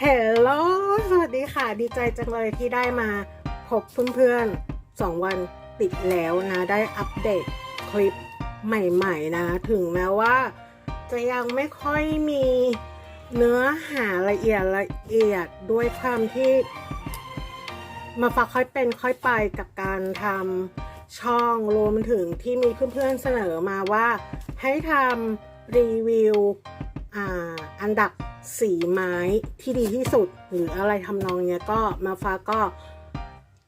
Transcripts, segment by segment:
เฮลโลสวัสดีค่ะ ดีใจจังเลยที่ได้มาพบเพื่อนๆ 2 วันติดแล้วนะ ได้อัปเดตคลิปใหม่ๆนะ ถึงแม้ว่า จะยังไม่ค่อยมีเนื้อหาละเอียดละเอียดด้วยความที่ มาฟักค่อยเป็นค่อยไปกับการทำช่องรวมถึงที่มีเพื่อนๆเสนอมาว่า ให้ทำรีวิวออันดับ สีไม้ที่ดีที่สุด หรืออะไรทำนองเนี้ยก็มาฟ้าก็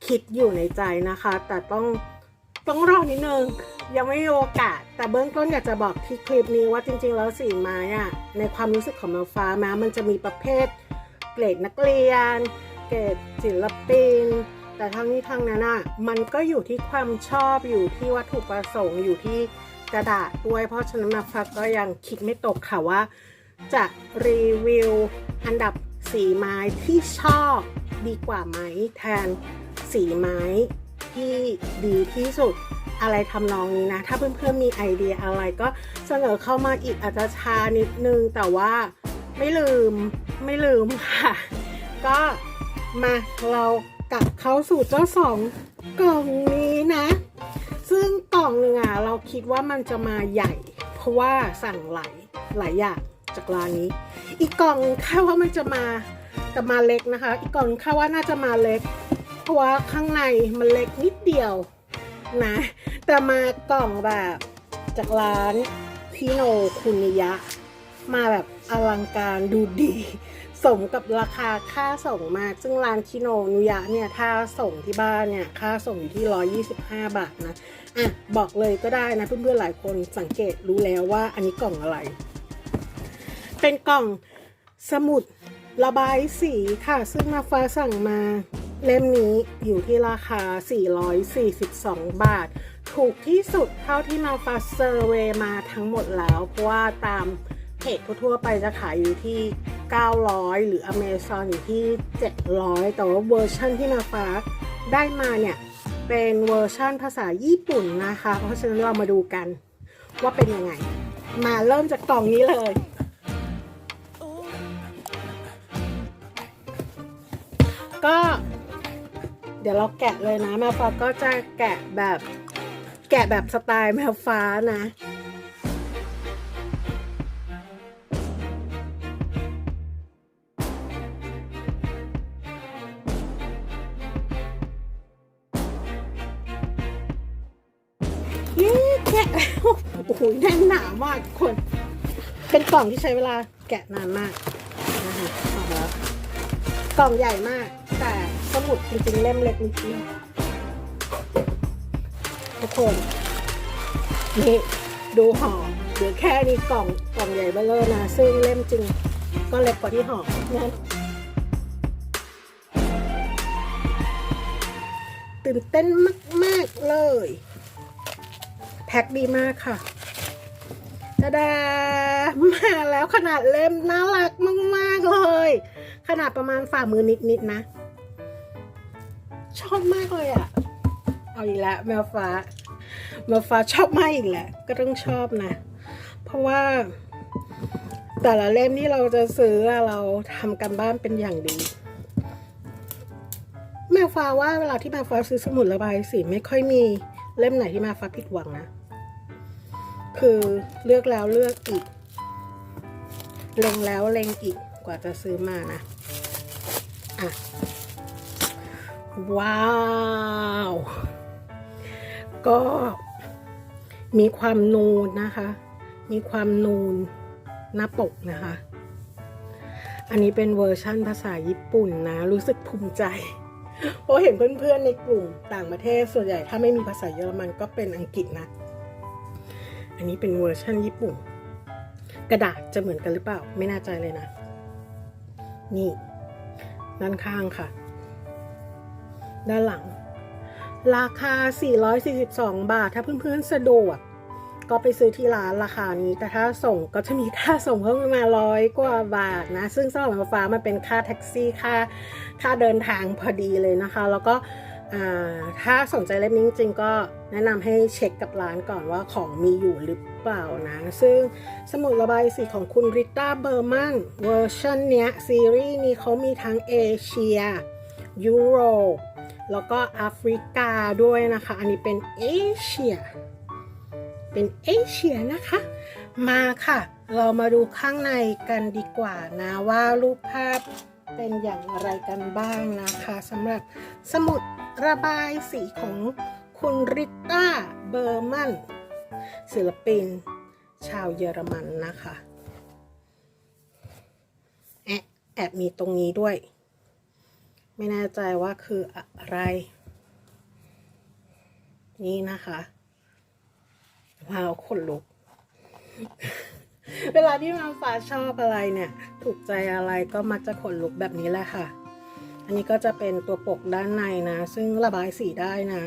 คิดอยู่ในใจนะคะ แต่ต้องต้องรอนิดนึงยังไม่มีโอกาส แต่เบื้องต้นอยากจะบอกที่คลิปนี้ว่าจริง ๆ แล้วสีไม้อะในความรู้สึกของมาฟ้ามามันจะมีประเภทเกรดนักเรียน เกรดศิลปินแต่ทั้งนี้ทั้งนั้นอะมันก็อยู่ที่ความชอบอยู่ที่วัตถุประสงค์อยู่ที่กระดาษด้วย เพราะฉะนั้นมาฟักก็ยังคิดไม่ตกค่ะว่า จะรีวิวอันดับสีไม้ที่ชอบดีกว่าไหมแทนสีไม้ที่ดีที่สุดอะไรทำนองนี้นะ ถ้าเพื่อนๆมีไอเดียอะไรก็เสนอเข้ามาอีกอาจจะช้านิดนึง แต่ว่าไม่ลืมไม่ลืมค่ะ ก็มาเรากลับเข้าสู่เจ้าสองกล่องนี้นะ ซึ่งกล่องหนึ่งอะเราคิดว่ามันจะมาใหญ่ เพราะว่าสั่งหลายหลายอย่าง จากร้านนี้ อีกกล่องคาดว่ามันจะมาแต่มาเล็กนะคะ อีกกล่องคาดว่าน่าจะมาเล็ก เพราะว่าข้างในมันเล็กนิดเดียวนะ แต่มากล่องแบบจากร้านพิโนคุนิยะ มาแบบอลังการดูดี สมกับราคาค่าส่งมาก ซึ่งร้านคิโนนุยะเนี่ย ถ้าส่งที่บ้านเนี่ย ค่าส่งอยู่ที่ 125 บาทนะ อะ บอกเลยก็ได้นะเพื่อนๆหลายคนสังเกตรู้แล้วว่าอันนี้กล่องอะไร เป็นกล่องสมุดระบายสีค่ะ ซึ่งมาฟ้าสั่งมาเล่มนี้อยู่ที่ราคา 442 บาท ถูกที่สุดเท่าที่มาฟ้าเซอร์เวมาทั้งหมดแล้ว เพราะว่าตามเพจทั่วไปจะขายอยู่ที่ 900 หรือ Amazon อยู่ที่ 700 แต่ว่าเวอร์ชันที่มาฟ้าได้มาเนี่ย เป็นเวอร์ชันภาษาญี่ปุ่นนะคะ เพราะฉะนั้นเรามาดูกันว่าเป็นยังไง มาเริ่มจากกล่องนี้เลย ก็ เดี๋ยวเราแกะเลยนะแมวฟ้าก็จะแกะแบบ แกะแบบสไตล์แมวฟ้านะเย้แกะโอ้โหแน่นหนามากคน เป็นกล่องที่ใช้เวลาแกะนานมากนะคะออกมาแล้วกล่องใหญ่มาก แต่สมุดจริงๆเล่มเล็กนิดเดียวทุกคนนี่ดูห่อเดี๋ยวแค่นี้กล่องกล่องใหญ่เบ้อเลอนะ ซึ่งเล่มจริงก็เล็กกว่าที่ห่อนะตื่นเต้นมาก ๆ เลย แพ็คดีมากค่ะตาดามาแล้วขนาดเล่มน่ารักมาก ๆ เลย ขนาดประมาณฝ่ามือนิด ๆ นะ ชอบมากเลยอะ่ะ เอาอีกแล้วแมวฟ้า แมวฟ้าชอบมากอีกแหละ ก็ต้องชอบนะ เพราะว่าแต่ละเล่มที่เราจะซื้อเราทำกันบ้านเป็นอย่างดี แมวฟ้าว่าเวลาที่แมวฟ้าซื้อสมุดระบายสีไม่ค่อยมีเล่มไหนที่แมวฟ้าผิดหวังนะ คือเลือกแล้วเลือกอีก เล็งแล้วเล็งอีกกว่าจะซื้อมานะ อะ ว้าว ก็มีความนูนนะคะ มีความนูนหน้าปกนะคะ อันนี้เป็นเวอร์ชั่นภาษาญี่ปุ่นนะ รู้สึกภูมิใจ เพราะเห็นเพื่อนๆในกลุ่มต่างประเทศส่วนใหญ่ถ้าไม่มีภาษาเยอรมันก็เป็นอังกฤษนะ อันนี้เป็นเวอร์ชั่นญี่ปุ่น กระดาษจะเหมือนกันหรือเปล่า ไม่แน่ใจเลยนะ นี่ ด้านข้างค่ะ ด้านหลัง ราคา 442 บาท ถ้าเพื่อนๆสะดวก ก็ไปซื้อที่ร้านราคานี้ แต่ถ้าส่งก็จะมีค่าส่งเพิ่มมาร้อยกว่าบาทนะ ซึ่งสำหรับฟ้ามันเป็นค่าแท็กซี่ค่าค่าเดินทางพอดีเลยนะคะ แล้วก็ถ้าสนใจเล่มนี้จริงๆก็แนะนำให้เช็คกับร้านก่อนว่าของมีอยู่หรือเปล่านะ ซึ่งสมุดระบายสีของคุณริต้าเบอร์มันเวอร์ชันเนี้ยซีรีส์นี้เขามีทั้งเอเชีย ยุโรป แล้วก็แอฟริกาด้วยนะคะ อันนี้เป็นเอเชีย เป็นเอเชียนะคะ มาค่ะ เรามาดูข้างในกันดีกว่านะว่ารูปภาพเป็นอย่างไรกันบ้างนะคะสำหรับสมุดระบายสีของคุณริต้าเบอร์มัน ศิลปิน ชาวเยอรมันนะคะ แอบแอบมีตรงนี้ด้วย ไม่แน่ใจว่าคืออะไร นี่นะคะว้าวขนลุก เวลาที่มาฟ้าชอบอะไรเนี่ย ถูกใจอะไรก็มักจะขนลุกแบบนี้แหละค่ะ อันนี้ก็จะเป็นตัวปกด้านในนะ ซึ่งระบายสีได้นะ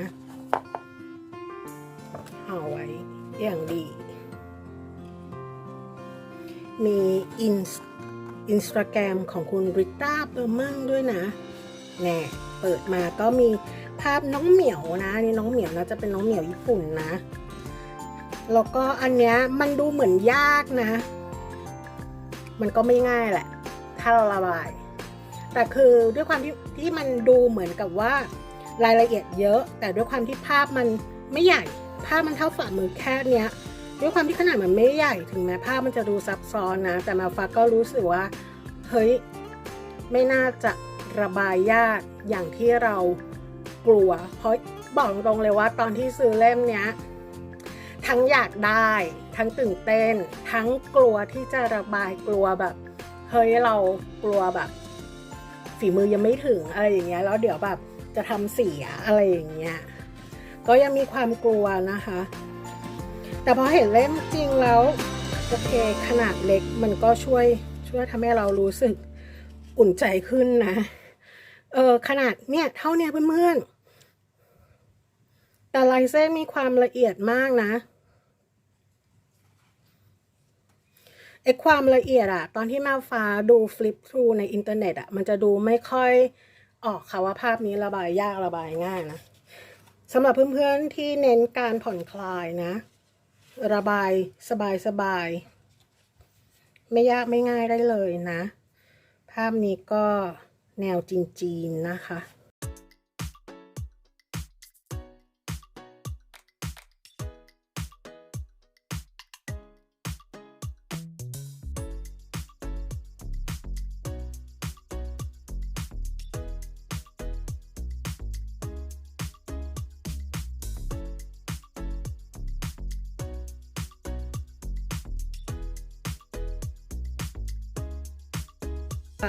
เอาไว้อย่างดี มีอินอินสตาแกรมของคุณริต้าเปอร์มังด้วยนะ แน่เปิดมาก็มีภาพน้องเหมียวนะนี่น้องเหมียวนะจะเป็นน้องเหมียวญี่ปุ่นนะแล้วก็อันเนี้ยมันดูเหมือนยากนะ มันก็ไม่ง่ายแหละ ถ้าเราระบาย แต่คือด้วยความที่ที่มันดูเหมือนกับว่ารายละเอียดเยอะ แต่ด้วยความที่ภาพมันไม่ใหญ่ ภาพมันเท่าฝ่ามือแค่เนี้ย ด้วยความที่ขนาดมันไม่ใหญ่ถึงแม้ภาพมันจะดูซับซ้อนนะ แต่มาฟ้าก็รู้สึกว่า เฮ้ย ไม่น่าจะ ระบายยากอย่างที่เรากลัว เพราะบอกตรงเลยว่าตอนที่ซื้อเล่มเนี้ยทั้งอยากได้ ทั้งตื่นเต้น ทั้งกลัวที่จะระบายกลัวแบบเฮ้ยเรากลัวแบบ ฝีมือยังไม่ถึงอะไรอย่างเงี้ยแล้วเดี๋ยวแบบจะทำเสียอะไรอย่างเงี้ยก็ยังมีความกลัวนะคะ แต่พอเห็นเล่มจริงแล้วโอเคขนาดเล็กมันก็ช่วยช่วยทำให้เรารู้สึกอุ่นใจขึ้นนะ เออขนาดเนี่ยเท่าเนี้ยเพื่อนๆแต่ลายเส้นมีความละเอียดมากนะไอความละเอียดอะตอนที่มาฟ้าดูฟลิปทรูในอินเทอร์เน็ตอะมันจะดูไม่ค่อยออกค่ะว่าภาพนี้ระบายยากระบายง่ายนะสำหรับเพื่อนๆที่เน้นการผ่อนคลายนะ ระบายสบายๆไม่ยากไม่ง่ายได้เลยนะ ภาพนี้ก็ แนวจีนๆนะคะ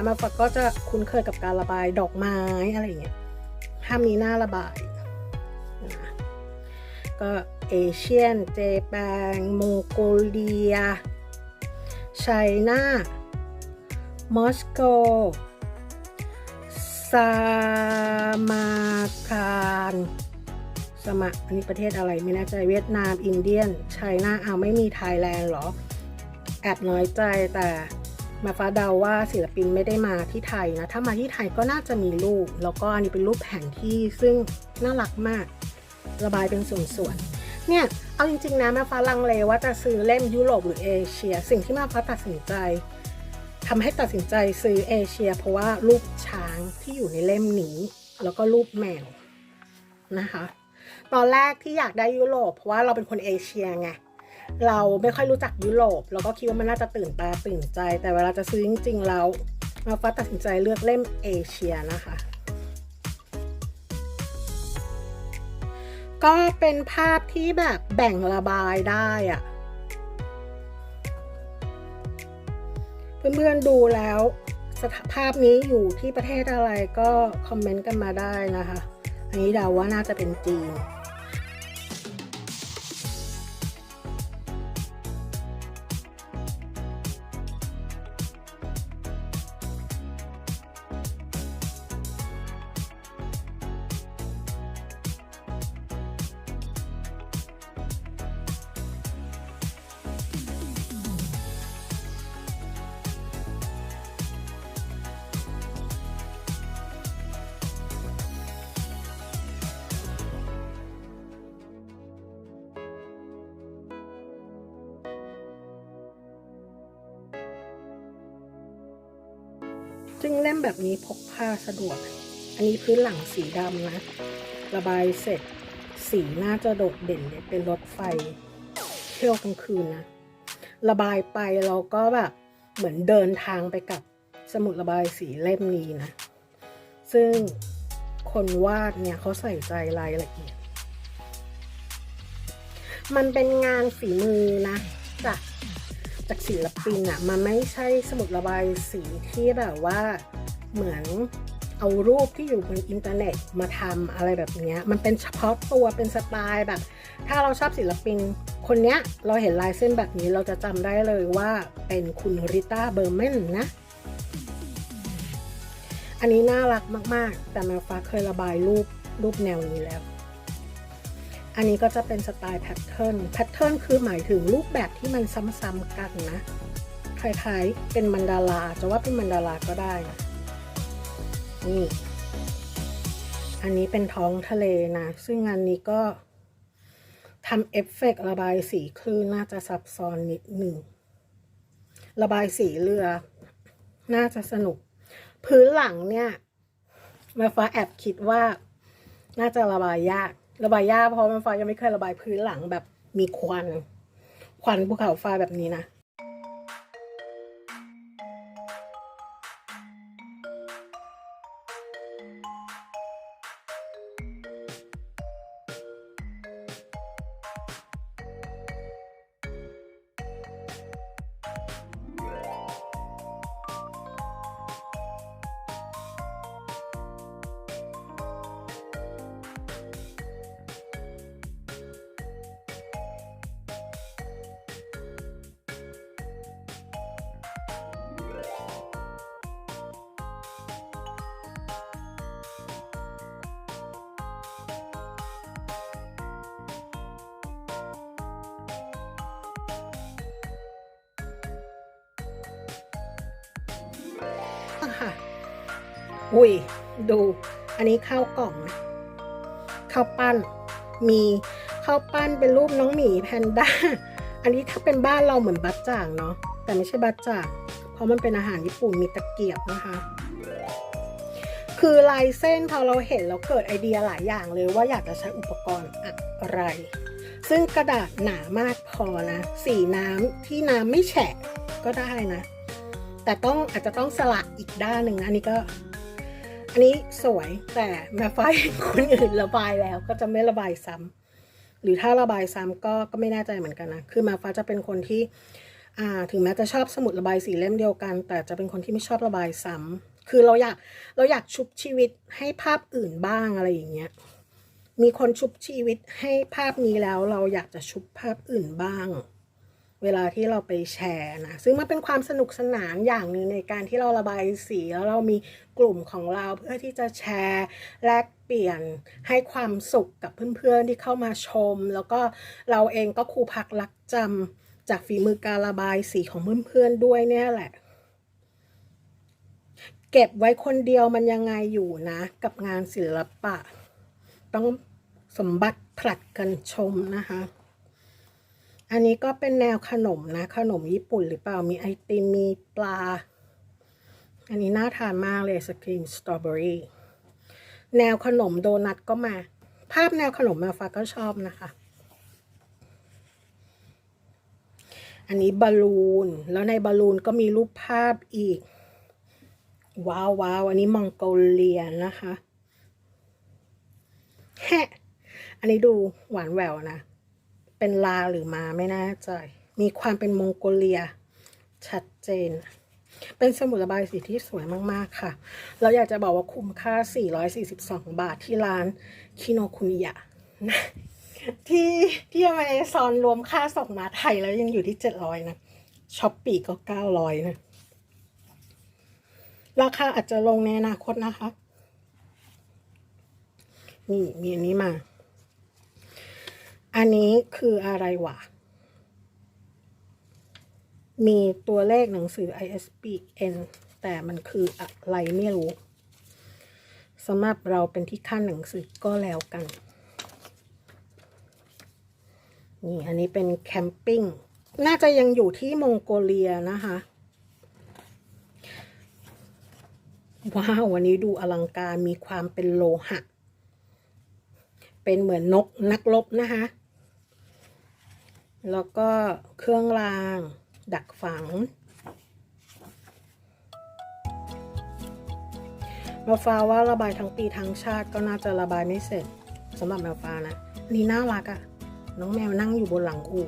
มาฟักก็จะคุ้นเคยกับการระบายดอกไม้อะไรอย่างเงี้ยห้ามมีหน้าระบายนะก็เอเชียน เจแปนมองโกเลียไชน่ามอสโกซามาคารสมะอันนี้ประเทศอะไรไม่แน่ใจเวียดนาม อินเดียนไชน่าเอาไม่มีไทยแลนด์หรอแอบน้อยใจแต่ มาฟ้าเดาว่าศิลปินไม่ได้มาที่ไทยนะ ถ้ามาที่ไทยก็น่าจะมีรูป แล้วก็อันนี้เป็นรูปแผนที่ซึ่งน่ารักมาก ระบายเป็นส่วนๆ เนี่ย เอาจริงๆนะมาฟ้าลังเลว่าจะซื้อเล่มยุโรปหรือเอเชีย สิ่งที่มาฟ้าตัดสินใจทำให้ตัดสินใจซื้อเอเชีย เพราะว่ารูปช้างที่อยู่ในเล่มนี้ แล้วก็รูปแมวนะคะ ตอนแรกที่อยากได้ยุโรปเพราะว่าเราเป็นคนเอเชียไง เราไม่ค่อยรู้จักยุโรปแล้วก็คิดว่ามันน่าจะตื่นตาตื่นใจ แต่เวลาจะซื้อจริงๆแล้วมาฟ้าตัดสินใจเลือกเล่มเอเชียนะคะ ก็เป็นภาพที่แบบแบ่งระบายได้อะเพื่อนๆดูแล้วสภาพนี้อยู่ที่ประเทศอะไรก็คอมเมนต์กันมาได้นะคะ อันนี้เดาว่าน่าจะเป็นจีน ซึ่งเล่มแบบนี้พกพาสะดวก อันนี้พื้นหลังสีดำนะ ระบายเสร็จ สีน่าจะโดดเด่นเลยเป็นรถไฟเที่ยวกลางคืนนะ ระบายไปเราก็แบบเหมือนเดินทางไปกับสมุดระบายสีเล่มนี้นะ ซึ่งคนวาดเนี่ยเขาใส่ใจรายละเอียด มันเป็นงานฝีมือนะ ศิลปินอะมันไม่ใช่สมุดระบายสีที่แบบว่าเหมือนเอารูปที่อยู่บนอินเทอร์เน็ตมาทำอะไรแบบนี้มันเป็นเฉพาะตัวเป็นสไตล์แบบ ถ้าเราชอบศิลปินคนเนี้ยเราเห็นลายเส้นแบบนี้เราจะจำได้เลยว่าเป็นคุณริต้าเบอร์แมนนะ อันนี้น่ารักมาก ๆ แต่แมวฟ้าเคยระบายรูปรูปแนวนี้แล้ว อันนี้ก็จะเป็นสไตล์แพทเทิร์น แพทเทิร์นคือหมายถึงรูปแบบที่มันซ้ำๆกันนะ คล้ายๆ เป็นมันดาราจะว่าเป็นมันดาราก็ได้นะนี่ อันนี้เป็นท้องทะเลนะ ซึ่งอันนี้ก็ทำเอฟเฟกต์ระบายสีคลื่นน่าจะซับซ้อนนิดหนึ่ง ระบายสีเรือ น่าจะสนุก พื้นหลังเนี่ยม่ฟ้าแอบคิดว่า น่าจะระบายยาก ระบายยากเพราะมันฟ้ายังไม่เคยระบายพื้นหลังแบบมีควัน ควันภูเขาไฟแบบนี้นะ ค่ะอุ้ยดู อันนี้ข้าวกล่องนะข้าวปั้น มีข้าวปั้นเป็นรูปน้องหมีแพนด้า อันนี้ถ้าเป็นบ้านเราเหมือนบัตจ่างเนาะ แต่ไม่ใช่บัตจ่าง เพราะมันเป็นอาหารญี่ปุ่นมีตะเกียบนะคะ คือลายเส้นพอเราเห็นเราเกิดไอเดียหลายอย่างเลยว่าอยากจะใช้อุปกรณ์อะไร ซึ่งกระดาษหนามากพอนะ สีน้ำที่น้ำไม่แฉะก็ได้นะ แต่ต้องอาจจะต้องสละอีกด้านหนึ่งอันนี้ก็ อันนี้สวยแต่แม่ฝ้ายคนอื่นระบายแล้วก็จะไม่ระบายซ้ำหรือถ้าระบายซ้ำก็ก็ไม่แน่ใจเหมือนกันนะคือแมาฟ้าจะเป็นคนที่อ่าถึงแม้จะชอบสมุดระบายสีเล่มเดียวกัน แต่จะเป็นคนที่ไม่ชอบระบายซ้ำคือเราอยากเราอยากชุบชีวิตให้ภาพอื่นบ้างอะไรอย่างเงี้ยมีคนชุบชีวิตให้ภาพนี้แล้วเราอยากจะชุบภาพอื่นบ้าง เวลาที่เราไปแชร์นะซึ่งมันเป็นความสนุกสนานอย่างหนึ่งในการที่เราระบายสีแล้วเรามีกลุ่มของเราเพื่อที่จะแชร์แลกเปลี่ยนให้ความสุขกับเพื่อนๆที่เข้ามาชม แล้วก็เราเองก็ครูพักรักจำจากฝีมือการระบายสีของเพื่อนๆด้วยเนี่ยแหละ เก็บไว้คนเดียวมันยังไงอยู่นะ กับงานศิลปะ ต้องสมบัติผลัดกันชมนะคะ อันนี้ก็เป็นแนวขนมนะ ขนมญี่ปุ่นหรือเปล่า มีไอติม มีปลา อันนี้น่าทานมากเลยสกรีมสตรอเบอรี่ แนวขนมโดนัทก็มา ภาพแนวขนมมาฟ้าก็ชอบนะคะ อันนี้บอลลูน แล้วในบอลลูนก็มีรูปภาพอีก ว้าวว้าวอันนี้มองโกเลียนะคะ แฮะ อันนี้ดูหวานแหววนะ เป็นลาหรือมาไม่แน่ใจ มีความเป็นมองโกเลีย ชัดเจน เป็นสมุดระบายสีที่สวยมาก ๆ ค่ะ เราอยากจะบอกว่าคุ้มค่า 442 บาทที่ร้านคิโนคุนิยะที่ที่อเมซอนรวมค่าส่งมาไทยแล้วยังอยู่ที่ 700 นะช้อปปีก็ 900 นะ ราคาอาจจะลงในอนาคตนะคะ นี่มีอันนี้มา อันนี้คืออะไรวะ มีตัวเลขหนังสือ ISBN แต่มันคืออะไรไม่รู้สำหรับเราเป็นที่ขั้นหนังสือก็แล้วกัน นี่อันนี้เป็นแคมปิ้ง น่าจะยังอยู่ที่มองโกเลียนะคะ ว้าว วันนี้ดูอลังการมีความเป็นโลหะ เป็นเหมือนนกนักรบนะคะ แล้วก็เครื่องราง ดักฝังแมวฟ้าว่าระบายทั้งปีทั้งชาติก็น่าจะระบายไม่เสร็จสำหรับแมวฟ้านะนนี่น่ารักอะน้องแมวนั่งอยู่บนหลังอู่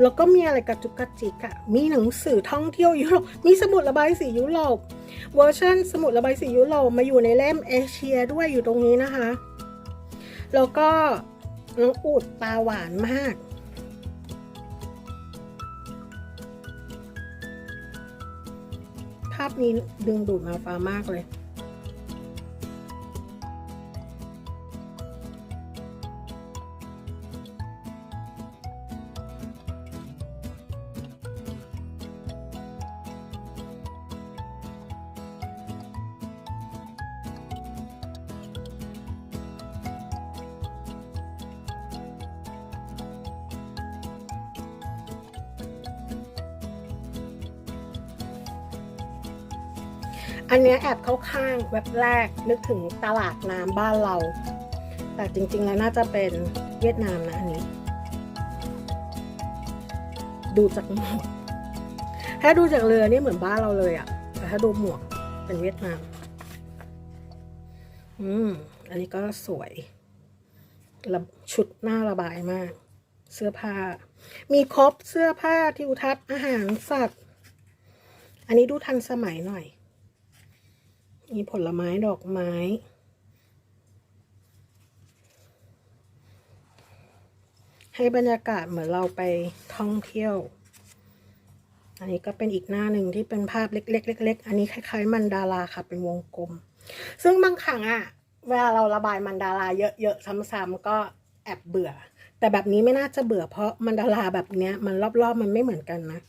แล้วก็มีอะไรกระจุกกระจิกอะมีหนังสือท่องเที่ยวยุโรป มีสมุดระบายสียุโรป เวอร์ชันสมุดระบายสียุโรปมาอยู่ในเล่มเอเชียด้วยอยู่ตรงนี้นะคะ แล้วก็น้องอูดตาหวานมากาพนี้ดึงดูดมาฟ้ามากเลย อันเนี้ยแอบเข้าข้างเว็บแรกนึกถึงตลาดน้ำบ้านเรา แต่จริงๆแล้วน่าจะเป็นเวียดนามนะอันนี้ ดูจากหมวกถ้าดูจากเรือนี่เหมือนบ้านเราเลยอะแต่ถ้าดูหมวกเป็นเวียดนาม อืม อันนี้ก็สวยระชุดหน้าระบายมาก เสื้อผ้า มีครบเสื้อผ้าทิวทัศน์อาหารสัตว์ อันนี้ดูทันสมัยหน่อย มีผลไม้ดอกไม้ ให้บรรยากาศเหมือนเราไปท่องเที่ยว อันนี้ก็เป็นอีกหน้าหนึ่งที่เป็นภาพเล็กๆเล็กๆอันนี้คล้ายๆ มันดาราค่ะ เป็นวงกลม ซึ่งบางครั้งอะเวลาเราระบายมันดาราเยอะๆซ้ำๆก็แอบเบื่อ แต่แบบนี้ไม่น่าจะเบื่อเพราะมันดาราแบบเนี้ยมันรอบๆมันไม่เหมือนกันนะ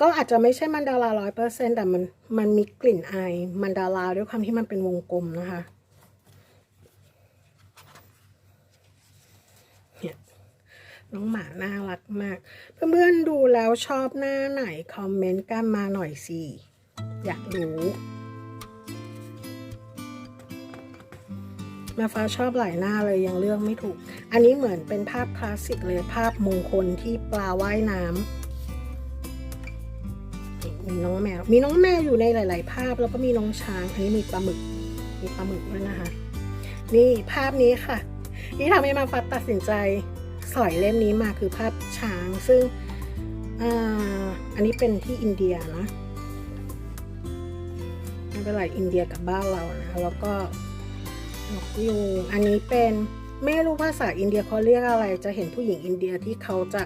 ก็อาจจะไม่ใช่มันดาราร้อยเปอร์เซ็นแต่มันมันมีกลิ่นอายมันดาราด้วยความที่มันเป็นวงกลมนะคะเนี่ยน้องหมาน่ารักมาก เพื่อนๆดูแล้วชอบหน้าไหน คอมเมนต์กันมาหน่อยสิ อยากรู้มาฟ้าชอบหลายหน้าเลยยังเลือกไม่ถูก อันนี้เหมือนเป็นภาพคลาสสิกเลยภาพมงคลที่ปลาว่ายน้ำ มีน้องแมว มีน้องแมวอยู่ในหลาย ๆ ภาพ แล้วก็มีน้องช้าง อันนี้มีปลาหมึก มีปลาหมึกด้วยนะคะ นี่ภาพนี้ค่ะที่ทำให้มาฟัดตัดสินใจสอยเล่มนี้มาคือภาพช้าง ซึ่งออันนี้เป็นที่อินเดียนะไม่เป็นไรอินเดียกับบ้านเรานะ แล้วก็นกยูงอันนี้เป็นไม่รู้ภาษาอินเดียเขาเรียกอะไร จะเห็นผู้หญิงอินเดียที่เขาจะ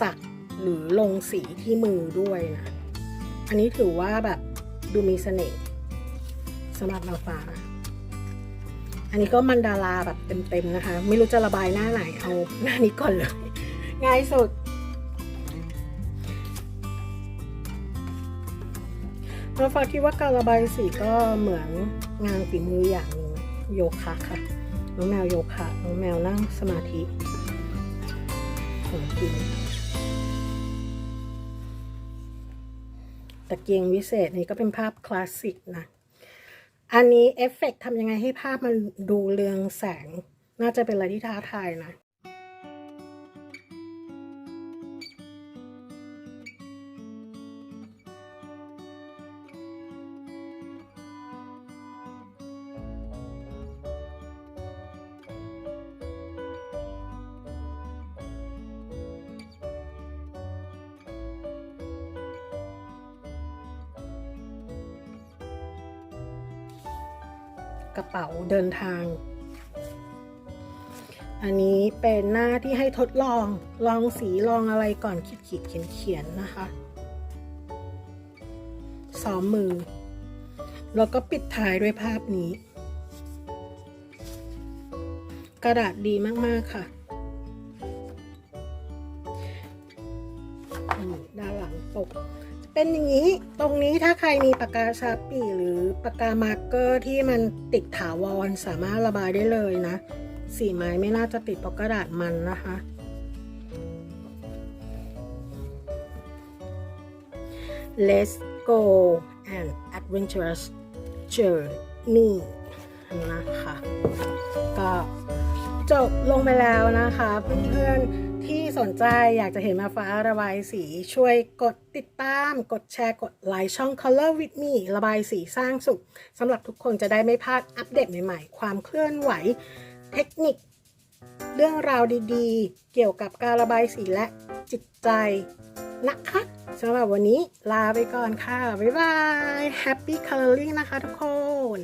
สักหรือลงสีที่มือด้วยนะ อันนี้ถือว่าแบบดูมีเสน่ห์สำหรับมาฟ้า อันนี้ก็มันดาราแบบเต็มๆนะคะ ไม่รู้จะระบายหน้าไหนเอาหน้านี้ก่อนเลย ง่ายสุดมาฟ้าคิดว่าการระบายสีก็เหมือนงานฝีมืออย่างหนึ่งโยคะค่ะ น้องแมวโยคะ น้องแมวนั่งสมาธิของจริง ตะเกียงวิเศษนี่ก็เป็นภาพคลาสสิกนะ อันนี้เอฟเฟกต์ทำยังไงให้ภาพมันดูเรืองแสง น่าจะเป็นอะไรที่ท้าทายนะ เดินทาง อันนี้เป็นหน้าที่ให้ทดลองลองสีลองอะไรก่อนขีดขีดเขียนเขียนนะคะซ้อมมือ แล้วก็ปิดท้ายด้วยภาพนี้ กระดาษดีมาก ๆ ค่ะด้านหลังปก เป็นอย่างนี้ ตรงนี้ถ้าใครมีปากกาชาร์ปีหรือปากกามาร์กเกอร์ที่มันติดถาวรสามารถระบายได้เลยนะ สีไม้ไม่น่าจะติดเพราะกระดาษมันนะคะ Let's go and adventurous Journey นะคะ ก็จบลงไปแล้วนะคะเพื่อนๆ ที่สนใจอยากจะเห็นมาฟ้าระบายสี ช่วยกดติดตาม กดแชร์กดไลค์ช่อง Color with me ระบายสีสร้างสุขสำหรับทุกคนจะได้ไม่พลาดอัปเดตใหม่ๆ ความเคลื่อนไหว เทคนิค เรื่องราวดีๆ เกี่ยวกับการระบายสีและจิตใจนะคะสำหรับวันนี้ลาไปก่อนค่ะ บ๊ายบาย Happy Coloring นะคะทุกคน